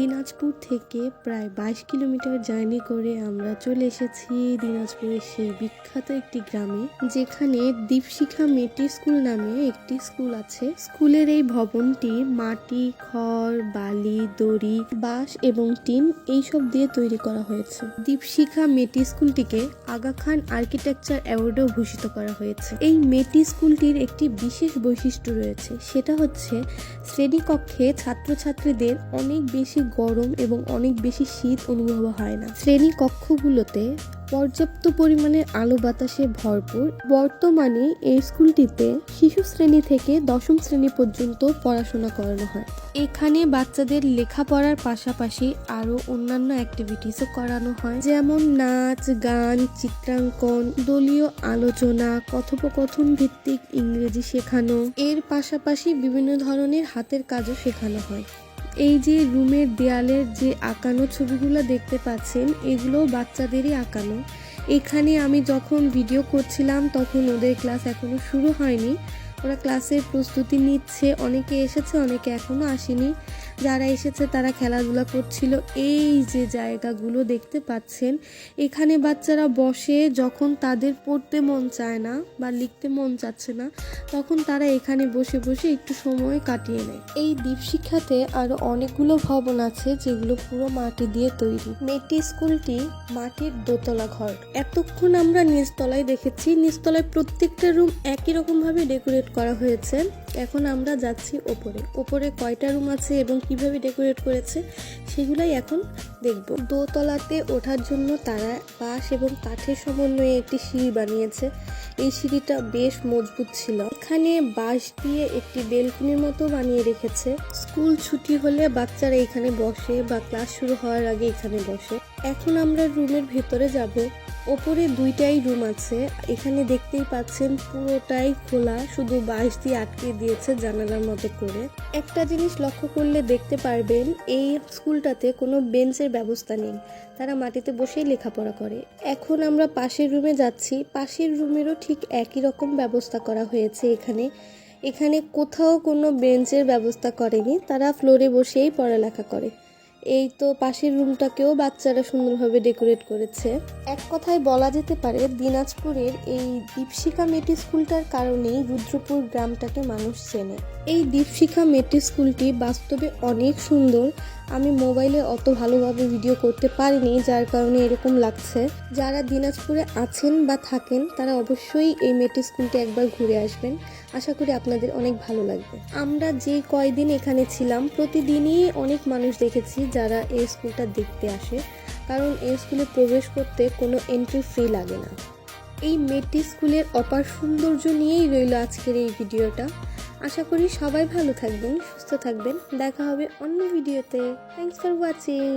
দিনাজপুর থেকে প্রায় বাইশ কিলোমিটার জার্নি করে আমরা চলে এসেছি দিনাজপুরের সেই বিখ্যাত একটি গ্রামে, যেখানে দীপশিখা মেটি স্কুল নামে একটি স্কুল আছে। স্কুলের এই ভবনটি মাটি, খড়, বালি, দড়ি, বাঁশ এবং টিন এইসব দিয়ে তৈরি করা হয়েছে। দীপশিখা মেটি স্কুলটিকে আগা খান আর্কিটেকচার অ্যাওয়ার্ডেও ভূষিত করা হয়েছে। এই মেটি স্কুলটির একটি বিশেষ বৈশিষ্ট্য রয়েছে, সেটা হচ্ছে শ্রেণীকক্ষে ছাত্রছাত্রীদের অনেক বেশি গরম এবং অনেক বেশি শীত অনুভব হয় না। শ্রেণি কক্ষগুলোতে পর্যাপ্ত পরিমাণে আলো বাতাসে ভরপুর। বর্তমানে এই স্কুলটিতে শিশু শ্রেণি থেকে দশম শ্রেণি পর্যন্ত পড়াশোনা করানো হয়। এখানে বাচ্চাদের লেখাপড়ার পাশাপাশি আরও অন্যান্য অ্যাক্টিভিটিসও করানো হয়। যেমন নাচ, গান, চিত্রাঙ্কন, দলীয় আলোচনা, কথোপকথন ভিত্তিক ইংরেজি শেখানো। এর পাশাপাশি বিভিন্ন ধরনের হাতের কাজও শেখানো হয়। এই যে রুমের দেয়ালের যে আঁকানো ছবিগুলো দেখতে পাচ্ছেন এগুলো বাচ্চাদেরই আঁকানো। এখানে আমি যখন ভিডিও করছিলাম, তখন ওদের ক্লাস এখনও শুরু হয়নি। ওরা ক্লাসের প্রস্তুতি নিচ্ছে, অনেকে এসেছে, অনেকে এখনও আসেনি। যারা এসেছে, তারা খেলাধুলা করছিল। এই যে জায়গাগুলো দেখতে পাচ্ছেন, এখানে বাচ্চারা বসে যখন তাদের পড়তে মন চায় না বা লিখতে মন চাচ্ছে না, তখন তারা এখানে বসে বসে একটু সময় কাটিয়ে নেয়। এই দ্বীপশিক্ষাতে আরও অনেকগুলো ভবন আছে, যেগুলো পুরো মাটি দিয়ে তৈরি। মেটি স্কুলটি মাটির দোতলা ঘর। এতক্ষণ আমরা নিচতলায় দেখেছি। নিচতলায় প্রত্যেকটা রুম একই রকম ভাবে ডেকোরেট করা হয়েছে। এখন আমরা যাচ্ছি ওপরে। ওপরে কয়টা রুম আছে এবং কীভাবে ডেকোরেট করেছে সেগুলাই এখন দেখব। দোতলাতে ওঠার জন্য তারা বাঁশ এবং কাঠের সমন্বয়ে একটি সিঁড়ি বানিয়েছে। এই সিঁড়িটা বেশ মজবুত ছিল। এখানে বাঁশ দিয়ে একটি বেলকুনির মতো বানিয়ে রেখেছে। স্কুল ছুটি হলে বাচ্চারা এখানে বসে বা ক্লাস শুরু হওয়ার আগে এখানে বসে। এখন আমরা রুমের ভেতরে যাব। ওপরে দুইটাই রুম আছে। এখানে দেখতেই পাচ্ছেন পুরোটাই খোলা, শুধু বাঁশ দিয়ে আটকে দিয়েছে জানালার মতো করে। একটা জিনিস লক্ষ্য করলে দেখতে পারবেন, এই স্কুলটাতে কোনো বেঞ্চের ব্যবস্থা নেই। তারা মাটিতে বসেই লেখাপড়া করে। এখন আমরা পাশের রুমে যাচ্ছি। পাশের রুমেরও ঠিক একই রকম ব্যবস্থা করা হয়েছে এখানে। এখানে কোথাও কোনো বেঞ্চের ব্যবস্থা করেনি। তারা ফ্লোরে বসেই পড়ালেখা করে। এই তো পাশের রুমটাকেও বাচ্চারা সুন্দরভাবে ডেকোরেট করেছে। এক কথায় বলা যেতে পারে দিনাজপুরের এই দীপশিখা মেটি স্কুলটার কারণেই রুদ্রপুর গ্রামটাকে মানুষ চেনে। এই দীপশিখা মেটি স্কুলটি বাস্তবে অনেক সুন্দর আমি মোবাইলে অত ভালোভাবে ভিডিও করতে পারিনি, যার কারণে এরকম লাগছে। যারা দিনাজপুরে আছেন বা থাকেন, তারা অবশ্যই এই মেটি স্কুলটি একবার ঘুরে আসবেন। আশা করি আপনাদের অনেক ভালো লাগবে। আমরা যে কয়দিন এখানে ছিলাম, প্রতিদিনই অনেক মানুষ দেখেছি যারা এই স্কুলটা দেখতে আসে। কারণ এই স্কুলে প্রবেশ করতে কোনো এন্ট্রি ফি লাগে না। এই মেটি স্কুলের অপার সৌন্দর্য নিয়েই রইল আজকের এই ভিডিওটা আশা করি সবাই ভালো থাকবেন সুস্থ থাকবেন। দেখা হবে অন্য ভিডিওতে। Thanks for watching